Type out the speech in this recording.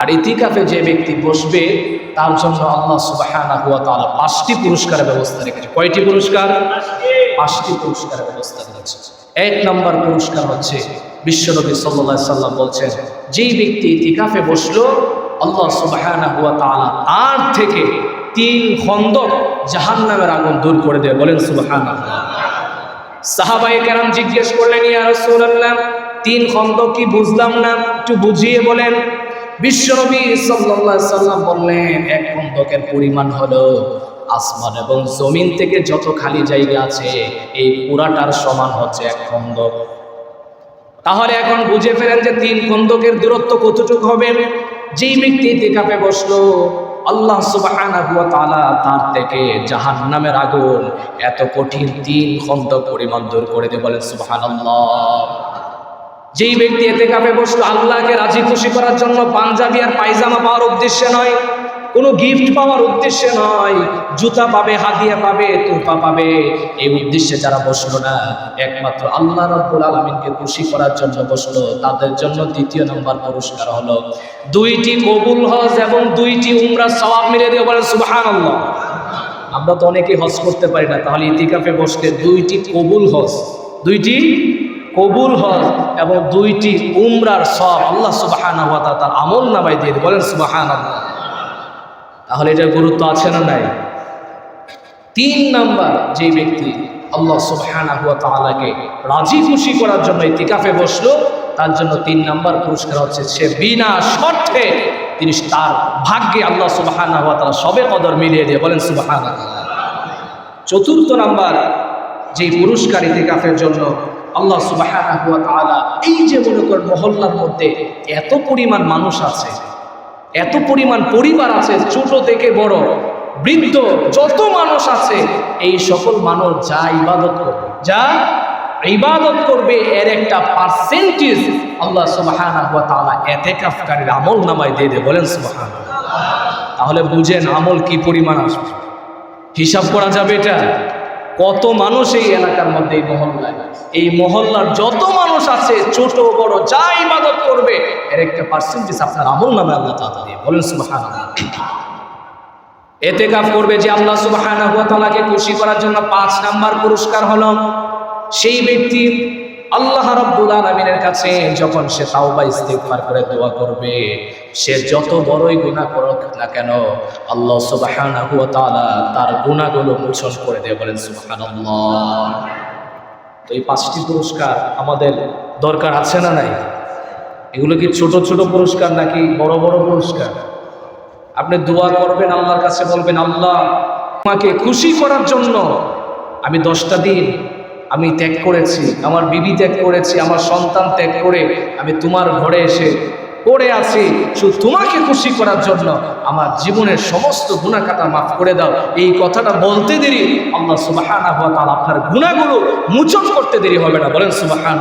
আর ইতিকাফে যে ব্যক্তি বসবে, তার জন্য আল্লাহ সুবহানাহু ওয়া তাআলা পাঁচটি পুরস্কারের ব্যবস্থা রেখেছে। কয়টি পুরস্কার? পাঁচটি পুরস্কারের ব্যবস্থা রেখেছে এক নম্বর পুরস্কার হচ্ছে বিশ্বনবী আলাইহি সাল্লাম বলছেন, যেই ব্যক্তি ইতিকাফে বসল, আল্লাহ সুবহানাহু ওয়া তাআলা তার থেকে তিন খন্দক জাহান্নামের আগুন দূর করে দেয়। বলেন সুবহানাল্লাহ। সাহাবাই কেরাম জিজ্ঞেস করলেন, ইয়া রাসূলুল্লাহ, তিন খন্দক কি বুঝলাম না? একটু বুঝিয়ে বলেন। বিশ্বনবী সাল্লাল্লাহু সাল্লাম বললেন, এক খন্দকের পরিমাণ হলো আসমান এবং জমিন থেকে যত খালি জায়গা আছে, এই পুরাটার সমান হচ্ছে এক খন্দক তাহলে এখন বুঝে ফেলেন যে তিন খন্দকের দূরত্ব কতটুকু হবে? যেই ব্যক্তি ইতিকাফে বসল, আল্লাহ সুবহানাহু তার থেকে জাহান্নামের আগুন এত কঠিন তিন খন্দক পরিমাণ দূর করে দিয়ে বলেন, সুবহানাল্লাহ। যেই ব্যক্তি এতে কাপে বসল, আল্লাহকে রাজি খুশি করার জন্য পাঞ্জাবি আর পায়জামা পাওয়ার উদ্দেশ্যে নয়, কোনো গিফট পাওয়ার উদ্দেশ্যে নয়, জুতা পাবে, হাদিয়া পাবে তোফা পাবে। এই উদ্দেশ্যে যারা বসল না, একমাত্র আল্লাহ রব্বুল আলমিনকে খুশি করার জন্য বসল, তাদের জন্য দ্বিতীয় নম্বর পুরস্কার হলো দুইটি কবুল হজ এবং দুইটি উমরা সওয়াব মিলে দিয়ে বলেন সুবহান আমরা তো অনেকে হজ করতে পারি না, তাহলে ইতিকাফে বসলে দুইটি কবুল হজ, দুইটি কবুল হজ এবং দুইটি উমরার সব আল্লাহ সুবাহানা তার আমল নামাই দিয়ে। বলেন সুবাহান তাহলে এটার গুরুত্ব আছে না নাই? তিন নাম্বার যে ব্যক্তি আল্লাহ সুবহানা হুয়া তাআলাকে রাজি খুশি করার জন্য এই ইতিকাফে বসল, তার জন্য তিন নাম্বার পুরস্কার হচ্ছে সে বিনা শর্তে তিনি তার ভাগ্যে আল্লাহ সুবহানা হুয়া তাআলা সবে কদর মিলিয়ে দিয়ে বলেন সুবহানাল্লাহ। চতুর্থ নাম্বার যে পুরস্কার ইতিকাফের জন্য আল্লাহ তাআলা এই যে মনে কর মহল্লার মধ্যে এত পরিমাণ মানুষ আছে, এত পরিমাণ পরিবার আছে, ছোট থেকে বড়, বৃদ্ধ, যত মানুষ আছে, এই সকল মানুষ যা ইবাদত করবে, যা ইবাদত করবে, এর একটা পার্সেন্টেজ আল্লাহ সুবহানাহু ওয়া তাআলা এতেকাফকারীর আমল নামায় দিয়ে দেয়। বলেন সুবহানাল্লাহ। তাহলে বুঝেন আমল কি পরিমাণ আসবে? হিসাব করা যাবে এটা? কত মানুষ এই এলাকার মধ্যে এই মহল্লায়? এই মহল্লার যত মানুষ আছে, ছোট, বড়, যা ইবাদত করবে, এর একটা পার্সেন্টেজ আপনার আমল নামে আল্লাহ তাআলা দিয়ে। বলেন সুবহানাল্লাহ। এতে কাপ করবে যে আল্লাহ সুবহানাহু ওয়া তাআলাকে খুশি করার জন্য পাঁচ নাম্বার পুরস্কার হলো সেই ব্যক্তি আল্লাহ রাব্বুল আলামিনের কাছে যখন সে তাওবা ইস্তিগফার করে দোয়া করবে, সে যত বড়ই গুনাহ করুক না কেন, আল্লাহ সুবহানাহু ওয়া তাআলা তার গুনাহগুলো মোচন করে দেয় বলেন, সুবহানাল্লাহ। তো এই পাঁচটি পুরস্কার আমাদের দরকার আছে না নাই? এগুলো কি ছোট ছোট পুরস্কার নাকি বড় বড় পুরস্কার? আপনি দোয়া করবেন, আল্লাহর কাছে বলবেন, আল্লাহ আমাকে খুশি করার জন্য আমি দশটা দিন আমি ত্যাগ করেছি, আমার বিবি ত্যাগ করেছি, আমার সন্তান ত্যাগ করে আমি তোমার ঘরে এসে পড়ে আছি। শুধু তোমাকে খুশি করার জন্য আমার জীবনের সমস্ত গুণাকাটা মাফ করে দাও। এই কথাটা বলতে দেরি, আল্লাহ সুবাহ আপনার গুণাগুলো মুচন করতে দেরি হবে না। বলেন সুবাহান